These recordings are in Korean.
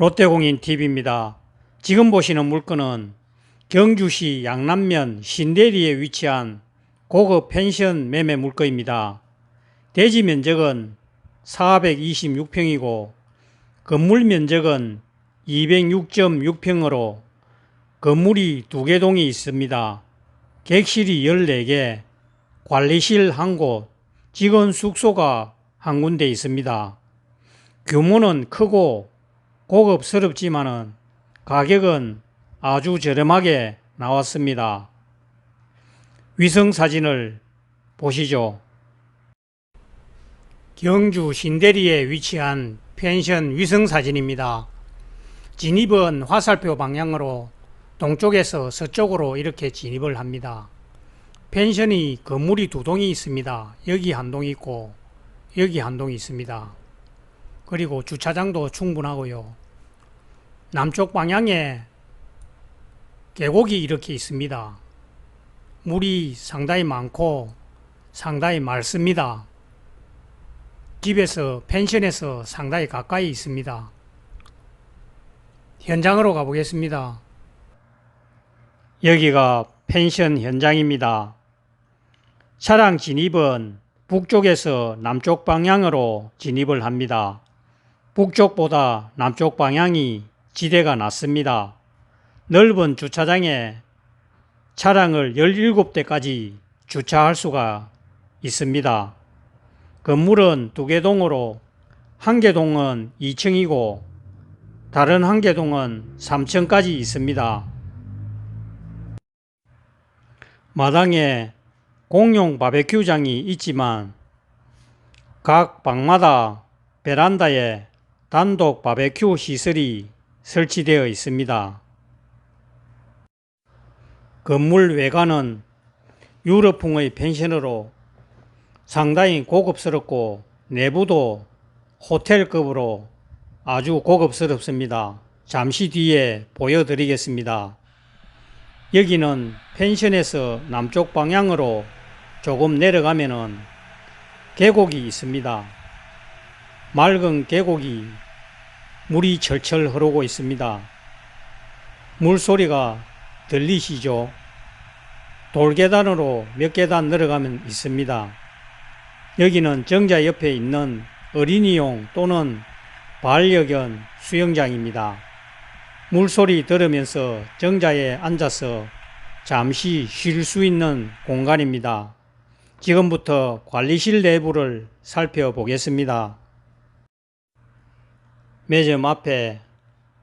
롯데공인TV입니다. 지금 보시는 물건은 경주시 양남면 신대리에 위치한 고급 펜션 매매 물건입니다. 대지 면적은 426평이고 건물 면적은 206.6평으로 건물이 두 개 동이 있습니다. 객실이 14개, 관리실 한 곳, 직원 숙소가 한 군데 있습니다. 규모는 크고 고급스럽지만은 가격은 아주 저렴하게 나왔습니다. 위성 사진을 보시죠. 경주 신대리에 위치한 펜션 위성 사진입니다. 진입은 화살표 방향으로 동쪽에서 서쪽으로 이렇게 진입을 합니다. 펜션이 건물이 두 동이 있습니다. 여기 한동 있고 여기 한 동이 있습니다. 그리고 주차장도 충분하고요. 남쪽 방향에 계곡이 이렇게 있습니다. 물이 상당히 많고 상당히 맑습니다. 집에서 펜션에서 상당히 가까이 있습니다. 현장으로 가보겠습니다. 여기가 펜션 현장입니다. 차량 진입은 북쪽에서 남쪽 방향으로 진입을 합니다. 북쪽보다 남쪽 방향이 지대가 낮습니다. 넓은 주차장에 차량을 17대까지 주차할 수가 있습니다. 건물은 두 개 동으로 한 개 동은 2층이고 다른 한 개 동은 3층까지 있습니다. 마당에 공용 바베큐장이 있지만 각 방마다 베란다에 단독 바베큐 시설이 설치되어 있습니다. 건물 외관은 유럽풍의 펜션으로 상당히 고급스럽고 내부도 호텔급으로 아주 고급스럽습니다. 잠시 뒤에 보여드리겠습니다. 여기는 펜션에서 남쪽 방향으로 조금 내려가면은 계곡이 있습니다. 맑은 계곡이 물이 철철 흐르고 있습니다. 물소리가 들리시죠? 돌계단으로 몇 계단 내려가면 있습니다. 여기는 정자 옆에 있는 어린이용 또는 반려견 수영장입니다. 물소리 들으면서 정자에 앉아서 잠시 쉴 수 있는 공간입니다. 지금부터 관리실 내부를 살펴보겠습니다. 매점 앞에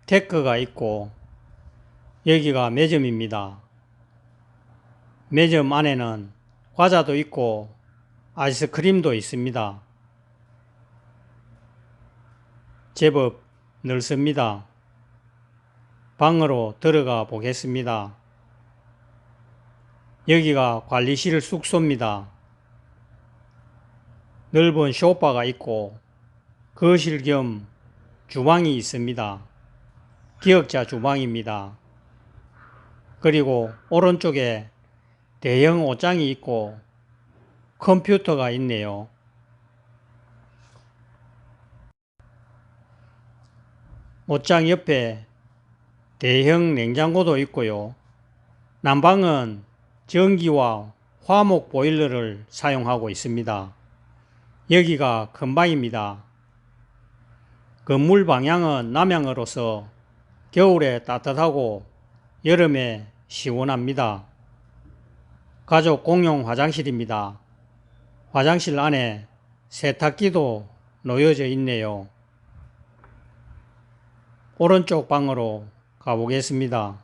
데크가 있고 여기가 매점입니다. 매점 안에는 과자도 있고 아이스크림도 있습니다. 제법 넓습니다. 방으로 들어가 보겠습니다. 여기가 관리실 숙소입니다. 넓은 쇼파가 있고 거실 겸 주방이 있습니다. 기역자 주방입니다. 그리고 오른쪽에 대형 옷장이 있고 컴퓨터가 있네요. 옷장 옆에 대형 냉장고도 있고요. 난방은 전기와 화목 보일러를 사용하고 있습니다. 여기가 큰 방입니다. 건물 방향은 남향으로서 겨울에 따뜻하고 여름에 시원합니다. 가족 공용 화장실입니다. 화장실 안에 세탁기도 놓여져 있네요. 오른쪽 방으로 가보겠습니다.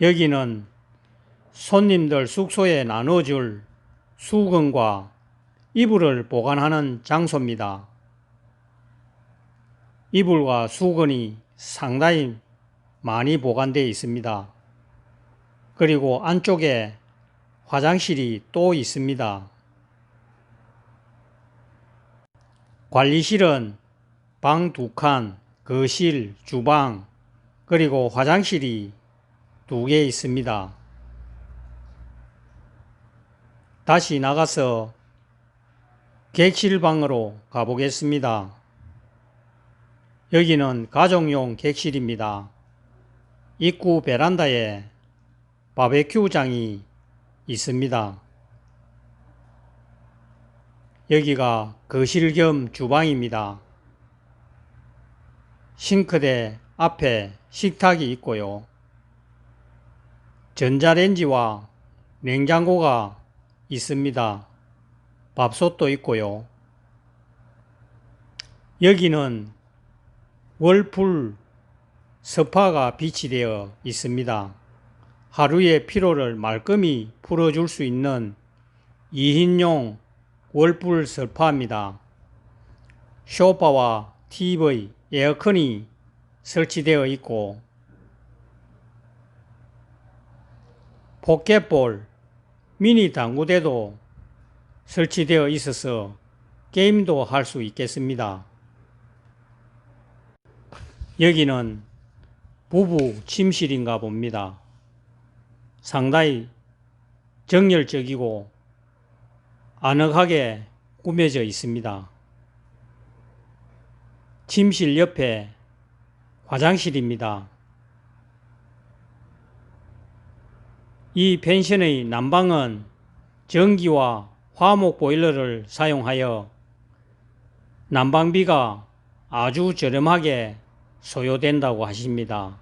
여기는 손님들 숙소에 나눠줄 수건과 이불을 보관하는 장소입니다. 이불과 수건이 상당히 많이 보관되어 있습니다. 그리고 안쪽에 화장실이 또 있습니다. 관리실은 방 두 칸, 거실, 주방, 그리고 화장실이 두 개 있습니다. 다시 나가서 객실 방으로 가보겠습니다. 여기는 가정용 객실입니다. 입구 베란다에 바베큐장이 있습니다. 여기가 거실 겸 주방입니다. 싱크대 앞에 식탁이 있고요. 전자레인지와 냉장고가 있습니다. 밥솥도 있고요. 여기는 월풀 스파가 비치되어 있습니다. 하루의 피로를 말끔히 풀어줄 수 있는 2인용 월풀 스파입니다. 쇼파와 TV, 에어컨이 설치되어 있고 포켓볼, 미니 당구대도 설치되어 있어서 게임도 할 수 있겠습니다. 여기는 부부 침실인가 봅니다. 상당히 정열적이고 아늑하게 꾸며져 있습니다. 침실 옆에 화장실입니다. 이 펜션의 난방은 전기와 화목 보일러를 사용하여 난방비가 아주 저렴하게 소요된다고 하십니다.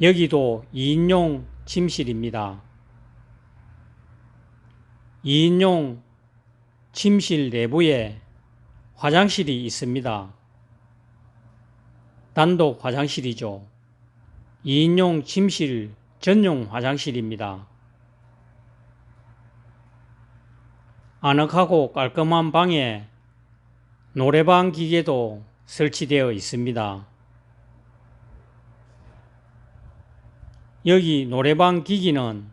여기도 2인용 침실입니다. 2인용 침실 내부에 화장실이 있습니다. 단독 화장실이죠. 2인용 침실 전용 화장실입니다. 아늑하고 깔끔한 방에 노래방 기계도 설치되어 있습니다. 여기 노래방 기기는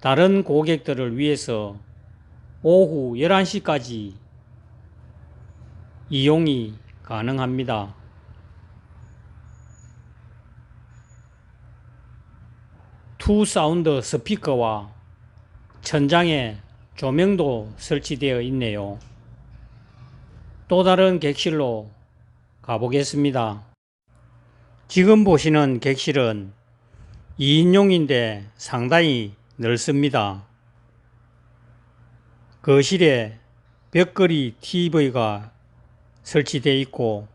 다른 고객들을 위해서 오후 11시까지 이용이 가능합니다. 투 사운드 스피커와 천장에 조명도 설치되어 있네요. 또 다른 객실로 가보겠습니다. 지금 보시는 객실은 2인용인데 상당히 넓습니다. 거실에 벽걸이 TV가 설치되어 있고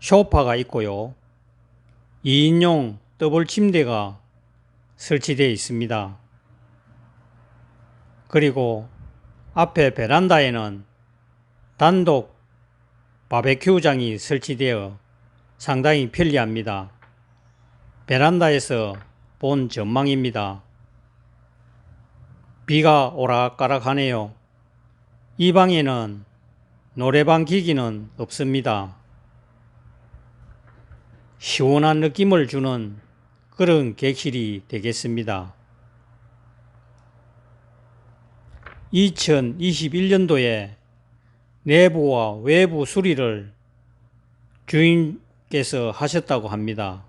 쇼파가 있고요. 2인용 더블 침대가 설치되어 있습니다. 그리고 앞에 베란다에는 단독 바베큐장이 설치되어 상당히 편리합니다. 베란다에서 본 전망입니다. 비가 오락가락하네요. 이 방에는 노래방 기기는 없습니다. 시원한 느낌을 주는 그런 객실이 되겠습니다. 2021년도에 내부와 외부 수리를 주인께서 하셨다고 합니다.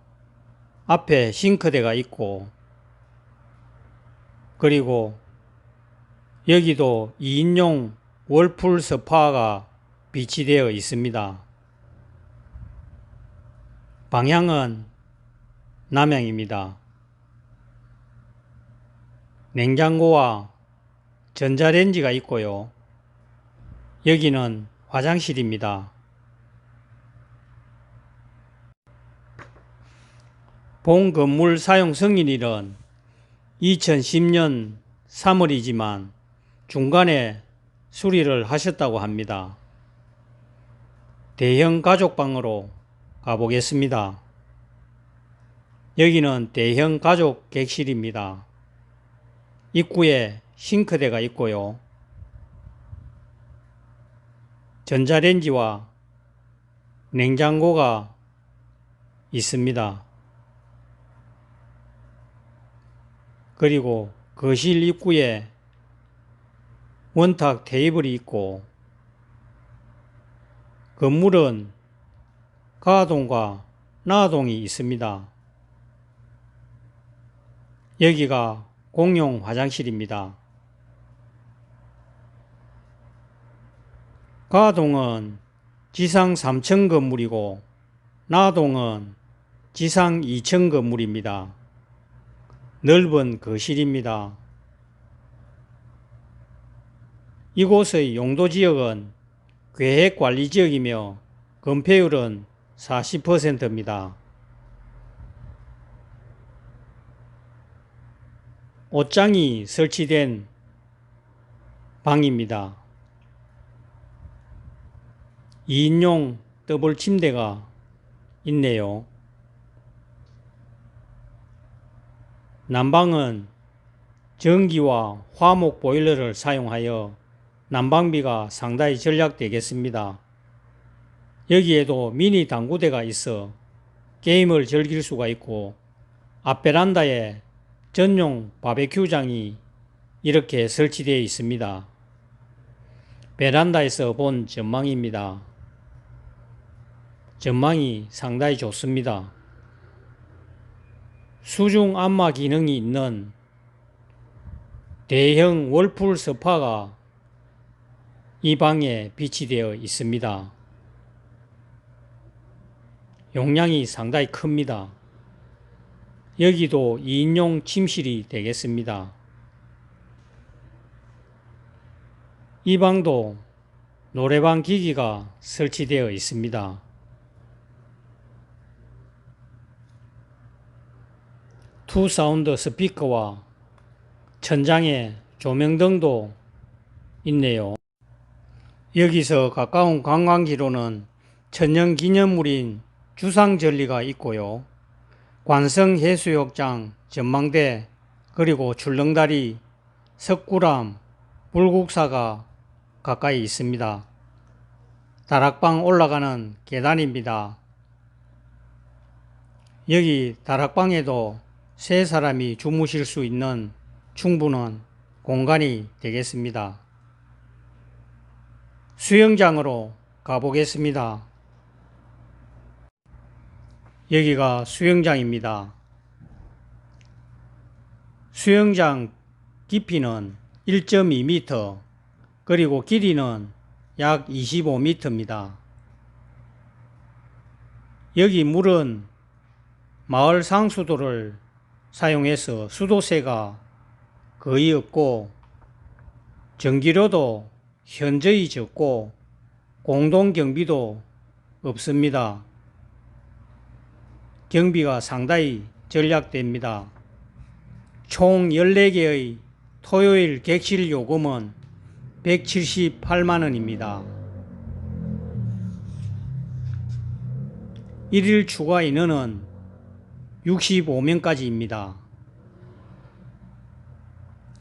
앞에 싱크대가 있고 그리고 여기도 2인용 월풀 스파가 비치되어 있습니다. 방향은 남향입니다. 냉장고와 전자레인지가 있고요. 여기는 화장실입니다. 본 건물 사용 승인일은 2010년 3월이지만 중간에 수리를 하셨다고 합니다. 대형 가족방으로 가보겠습니다. 여기는 대형 가족 객실입니다. 입구에 싱크대가 있고요. 전자레인지와 냉장고가 있습니다. 그리고 거실 입구에 원탁 테이블이 있고 건물은 가동과 나동이 있습니다. 여기가 공용 화장실입니다. 가동은 지상 3층 건물이고 나동은 지상 2층 건물입니다. 넓은 거실입니다. 이곳의 용도 지역은 계획 관리 지역이며 건폐율은 40%입니다. 옷장이 설치된 방입니다. 2인용 더블 침대가 있네요. 난방은 전기와 화목 보일러를 사용하여 난방비가 상당히 절약되겠습니다. 여기에도 미니 당구대가 있어 게임을 즐길 수가 있고 앞베란다에 전용 바베큐장이 이렇게 설치되어 있습니다. 베란다에서 본 전망입니다. 전망이 상당히 좋습니다. 수중 안마 기능이 있는 대형 월풀 소파가 이 방에 비치되어 있습니다. 용량이 상당히 큽니다. 여기도 2인용 침실이 되겠습니다. 이 방도 노래방 기기가 설치되어 있습니다. 투 사운드 스피커와 천장에 조명등도 있네요. 여기서 가까운 관광지로는 천년 기념물인 주상절리가 있고요. 관성 해수욕장, 전망대, 그리고 출렁다리, 석굴암, 불국사가 가까이 있습니다. 다락방 올라가는 계단입니다. 여기 다락방에도 세 사람이 주무실 수 있는 충분한 공간이 되겠습니다. 수영장으로 가보겠습니다. 여기가 수영장입니다. 수영장 깊이는 1.2m, 그리고 길이는 약 25m입니다. 여기 물은 마을 상수도를 사용해서 수도세가 거의 없고 전기료도 현저히 적고 공동경비도 없습니다. 경비가 상당히 절약됩니다. 총 14개의 토요일 객실 요금은 178만원입니다. 1일 추가 인원은 65명까지입니다.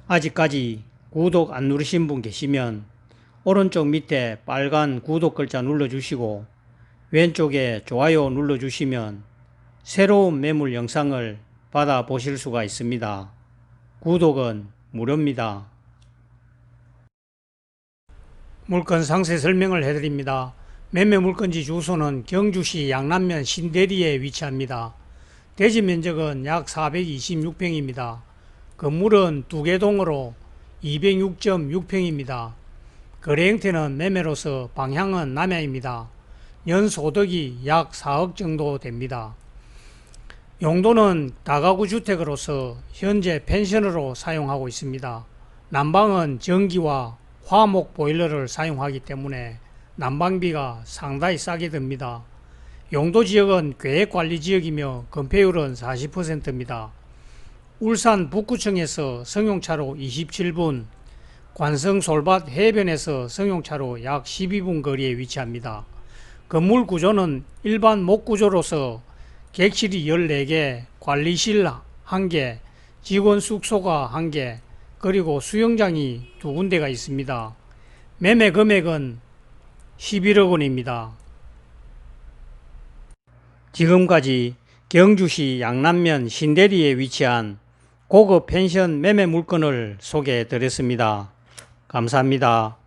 아직까지 구독 안 누르신 분 계시면 오른쪽 밑에 빨간 구독 글자 눌러주시고 왼쪽에 좋아요 눌러주시면 새로운 매물 영상을 받아 보실 수가 있습니다. 구독은 무료입니다. 물건 상세 설명을 해드립니다. 매매 물건지 주소는 경주시 양남면 신대리에 위치합니다. 대지 면적은 약 426평입니다. 건물은 두 개 동으로 206.6평입니다. 거래 형태는 매매로서 방향은 남해입니다. 연 소득이 약 4억 정도 됩니다. 용도는 다가구 주택으로서 현재 펜션으로 사용하고 있습니다. 난방은 전기와 화목 보일러를 사용하기 때문에 난방비가 상당히 싸게 듭니다. 용도 지역은 계획관리 지역이며 건폐율은 40%입니다. 울산 북구청에서 승용차로 27분, 관성 솔밭 해변에서 승용차로 약 12분 거리에 위치합니다. 건물 구조는 일반 목구조로서 객실이 14개, 관리실 1개, 직원 숙소가 1개, 그리고 수영장이 두 군데가 있습니다. 매매 금액은 11억 원입니다. 지금까지 경주시 양남면 신대리에 위치한 고급 펜션 매매 물건을 소개해 드렸습니다. 감사합니다.